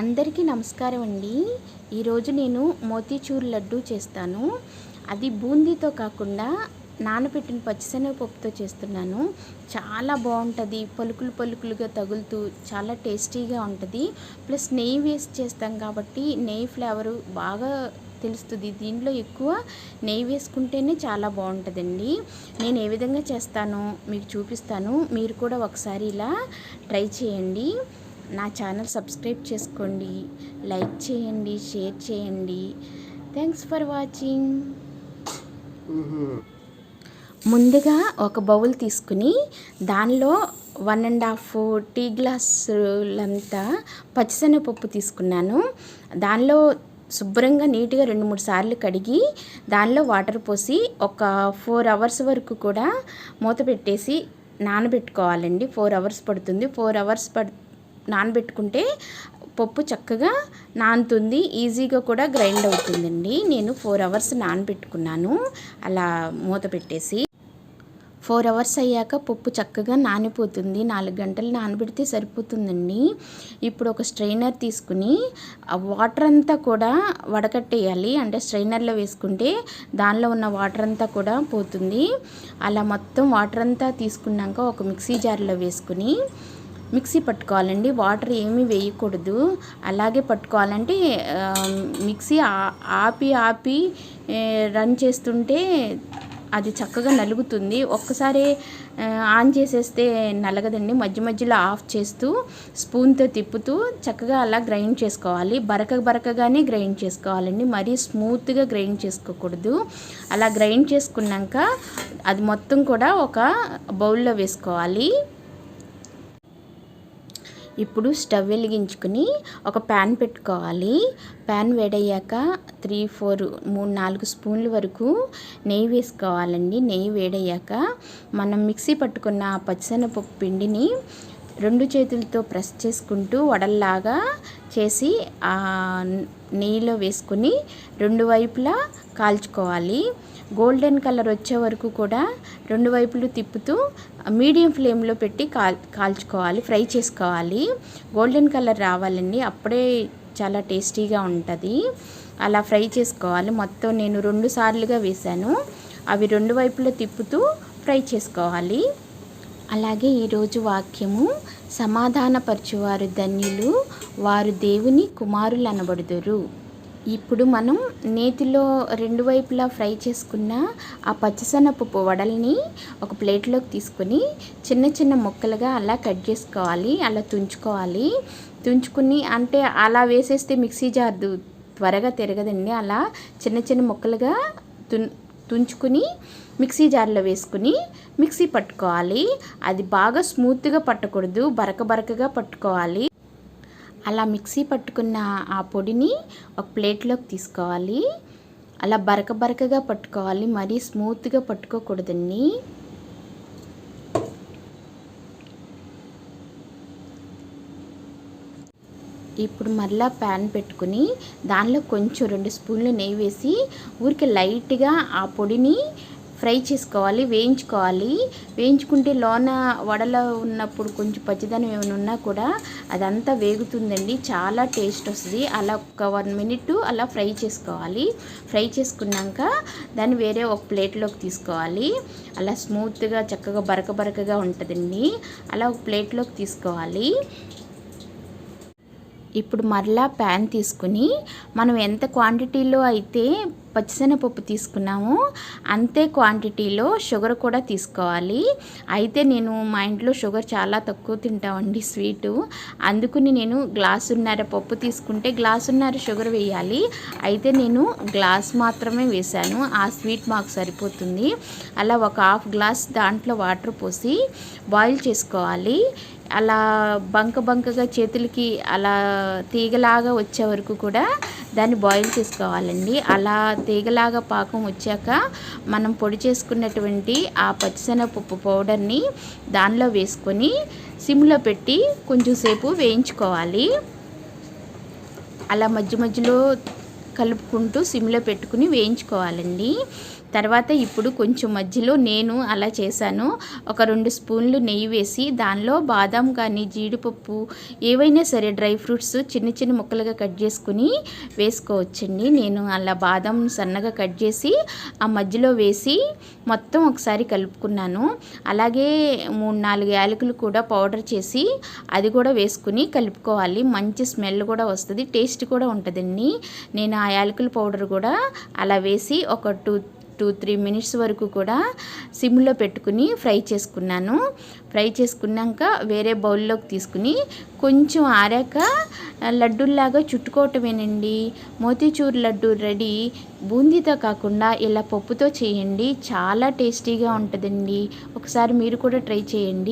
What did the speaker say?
అందరికీ నమస్కారం అండి. ఈరోజు నేను మోతీచూర్ లడ్డు చేస్తాను. అది బూందీతో కాకుండా నానబెట్టిన పచ్చిశనగపప్పుతో చేస్తున్నాను. చాలా బాగుంటుంది. పలుకులు పలుకులుగా తగులుతూ చాలా టేస్టీగా ఉంటుంది. ప్లస్ నెయ్యి వేసి చేస్తాం కాబట్టి నెయ్యి ఫ్లేవరు బాగా తెలుస్తుంది. దీంట్లో ఎక్కువ నెయ్యి వేసుకుంటేనే చాలా బాగుంటుందండి. నేను ఏ విధంగా చేస్తానో మీకు చూపిస్తాను. మీరు కూడా ఒకసారి ఇలా ట్రై చేయండి. నా ఛానల్ సబ్స్క్రైబ్ చేసుకోండి లైక్ చేయండి షేర్ చేయండి. థ్యాంక్స్ ఫర్ వాచింగ్ ముందుగా ఒక బౌల్ తీసుకుని దానిలో వన్ అండ్ హాఫ్ టీ గ్లాసులంతా పచ్చిశనగపప్పు తీసుకున్నాను. దానిలో శుభ్రంగా నీట్గా రెండు మూడు సార్లు కడిగి దానిలో వాటర్ పోసి ఒక ఫోర్ అవర్స్ వరకు కూడా మూత పెట్టేసి నానబెట్టుకోవాలండి. ఫోర్ అవర్స్ పడుతుంది. ఫోర్ అవర్స్ పడు నానబెట్టుకుంటే పప్పు చక్కగా నానుతుంది ఈజీగా కూడా గ్రైండ్ అవుతుందండి. నేను ఫోర్ అవర్స్ నానబెట్టుకున్నాను. అలా మూత పెట్టేసి ఫోర్ అవర్స్ అయ్యాక పప్పు చక్కగా నానిపోతుంది. నాలుగు గంటలు నానబెడితే సరిపోతుందండి. ఇప్పుడు ఒక స్ట్రైనర్ తీసుకుని వాటర్ అంతా కూడా వడకట్టేయాలి. అంటే స్ట్రైనర్లో వేసుకుంటే దానిలో ఉన్న వాటర్ అంతా కూడా పోతుంది. అలా మొత్తం వాటర్ అంతా తీసుకున్నాక ఒక మిక్సీ జార్లో వేసుకుని మిక్సీ పట్టుకోవాలండి. వాటర్ ఏమీ వేయకూడదు. అలాగే పట్టుకోవాలంటే మిక్సీ ఆపి ఆపి రన్ చేస్తుంటే అది చక్కగా నలుగుతుంది. ఒక్కసారి ఆన్ చేసేస్తే నలగదండి. మధ్య మధ్యలో ఆఫ్ చేస్తూ స్పూన్తో తిప్పుతూ చక్కగా అలా గ్రైండ్ చేసుకోవాలి. బరక బరకగానే గ్రైండ్ చేసుకోవాలండి. మరీ స్మూత్గా గ్రైండ్ చేసుకోకూడదు. అలా గ్రైండ్ చేసుకున్నాక అది మొత్తం కూడా ఒక బౌల్లో వేసుకోవాలి. ఇప్పుడు స్టవ్ వెలిగించుకుని ఒక ప్యాన్ పెట్టుకోవాలి. ప్యాన్ వేడయ్యాక త్రీ ఫోర్ మూడు నాలుగు స్పూన్ల వరకు నెయ్యి వేసుకోవాలండి. నెయ్యి వేడయ్యాక మనం మిక్సీ పట్టుకున్న పచ్చిశనగపప్పు పిండిని రెండు చేతులతో ప్రెస్ చేసుకుంటూ వడల్లాగా చేసి నెయ్యిలో వేసుకుని రెండు వైపులా కాల్చుకోవాలి. గోల్డెన్ కలర్ వచ్చే వరకు కూడా రెండు వైపులు తిప్పుతూ మీడియం ఫ్లేమ్లో పెట్టి కాల్ కాల్చుకోవాలి ఫ్రై చేసుకోవాలి. గోల్డెన్ కలర్ రావాలండి అప్పుడే చాలా టేస్టీగా ఉంటుంది. అలా ఫ్రై చేసుకోవాలి. మొత్తం నేను రెండు సార్లుగా వేశాను. అవి రెండు వైపులా తిప్పుతూ ఫ్రై చేసుకోవాలి. అలాగే ఈరోజు వాక్యము సమాధానపరచువారు ధన్యులు వారు దేవుని కుమారులు అనబడుదురు ఇప్పుడు మనం నేతిలో రెండు వైపులా ఫ్రై చేసుకున్న ఆ పచ్చిశనగపప్పు వడల్ని ఒక ప్లేట్లోకి తీసుకొని చిన్న చిన్న ముక్కలుగా అలా కట్ చేసుకోవాలి అలా తుంచుకోవాలి. తుంచుకుని అంటే అలా వేసేస్తే మిక్సీ జార్దు త్వరగా తిరగదండి. అలా చిన్న చిన్న ముక్కలుగా తున్ తుంచుకుని మిక్సీ జార్లో వేసుకుని మిక్సీ పట్టుకోవాలి. అది బాగా స్మూత్గా పట్టకూడదు. బరక బరకగా పట్టుకోవాలి. అలా మిక్సీ పట్టుకున్న ఆ పొడిని ఒక ప్లేట్లోకి తీసుకోవాలి. అలా బరక బరకగా పట్టుకోవాలి. మరీ స్మూత్గా పట్టుకోకూడదండి. ఇప్పుడు మళ్ళీ ప్యాన్ పెట్టుకుని దానిలో కొంచెం రెండు స్పూన్లు నెయ్యి వేసి ఊరికి లైట్గా ఆ పొడిని ఫ్రై చేసుకోవాలి వేయించుకోవాలి. వేయించుకుంటే లోన వడలో ఉన్నప్పుడు కొంచెం పచ్చిదనం ఏమైనా ఉన్నా కూడా అదంతా వేగుతుందండి. చాలా టేస్ట్ వస్తుంది. అలా ఒక వన్ మినిట్ అలా ఫ్రై చేసుకోవాలి. ఫ్రై చేసుకున్నాక దాన్ని వేరే ఒక ప్లేట్లోకి తీసుకోవాలి. అలా స్మూత్గా చక్కగా బరక బరకగా ఉంటుందండి. అలా ఒక ప్లేట్లోకి తీసుకోవాలి. ఇప్పుడు మరలా ప్యాన్ తీసుకుని మనం ఎంత క్వాంటిటీలో అయితే పచ్చిశనగపప్పు తీసుకున్నామో అంతే క్వాంటిటీలో షుగర్ కూడా తీసుకోవాలి. అయితే నేను మా ఇంట్లో షుగర్ చాలా తక్కువ తింటామండి స్వీటు అందుకుని నేను గ్లాసున్నర పప్పు తీసుకుంటే గ్లాసున్నర షుగర్ వేయాలి. అయితే నేను గ్లాస్ మాత్రమే వేశాను. ఆ స్వీట్ మాకు సరిపోతుంది. అలా ఒక హాఫ్ గ్లాస్ దాంట్లో వాటర్ పోసి బాయిల్ చేసుకోవాలి. అలా బంక బంకగా చేతులకి అలా తీగలాగా వచ్చే వరకు కూడా దాన్ని బాయిల్ చేసుకోవాలండి. అలా తీగలాగా పాకం వచ్చాక మనం పొడి చేసుకున్నటువంటి ఆ పచ్చిశనగపప్పు పౌడర్ని దానిలో వేసుకొని సిమ్లో పెట్టి కొంచెం సేపు వేయించుకోవాలి. అలా మధ్య మధ్యలో కలుపుకుంటూ సిమ్లో పెట్టుకుని వేయించుకోవాలండి. తర్వాత ఇప్పుడు కొంచెం మధ్యలో నేను అలా చేశాను. ఒక రెండు స్పూన్లు నెయ్యి వేసి దానిలో బాదం కానీ జీడిపప్పు ఏవైనా సరే డ్రై ఫ్రూట్స్ చిన్న చిన్న ముక్కలుగా కట్ చేసుకుని వేసుకోవచ్చండి. నేను అలా బాదం సన్నగా కట్ చేసి ఆ మధ్యలో వేసి మొత్తం ఒకసారి కలుపుకున్నాను. అలాగే మూడు నాలుగు యాలకులు కూడా పౌడర్ చేసి అది కూడా వేసుకుని కలుపుకోవాలి. మంచి స్మెల్ కూడా వస్తుంది టేస్ట్ కూడా ఉంటుందండి. నేను ఆ యాలకుల పౌడర్ కూడా అలా వేసి ఒక టూ టూ త్రీ మినిట్స్ వరకు కూడా సిమ్లో పెట్టుకుని ఫ్రై చేసుకున్నాను. ఫ్రై చేసుకున్నాక వేరే బౌల్లోకి తీసుకుని కొంచెం ఆరాక లడ్డూల్లాగా చుట్టుకోవటమేనండి. మోతీచూర్ లడ్డు రెడీ. బూందీతో కాకుండా ఇలా పప్పుతో చేయండి. చాలా టేస్టీగా ఉంటుందండి. ఒకసారి మీరు కూడా ట్రై చేయండి.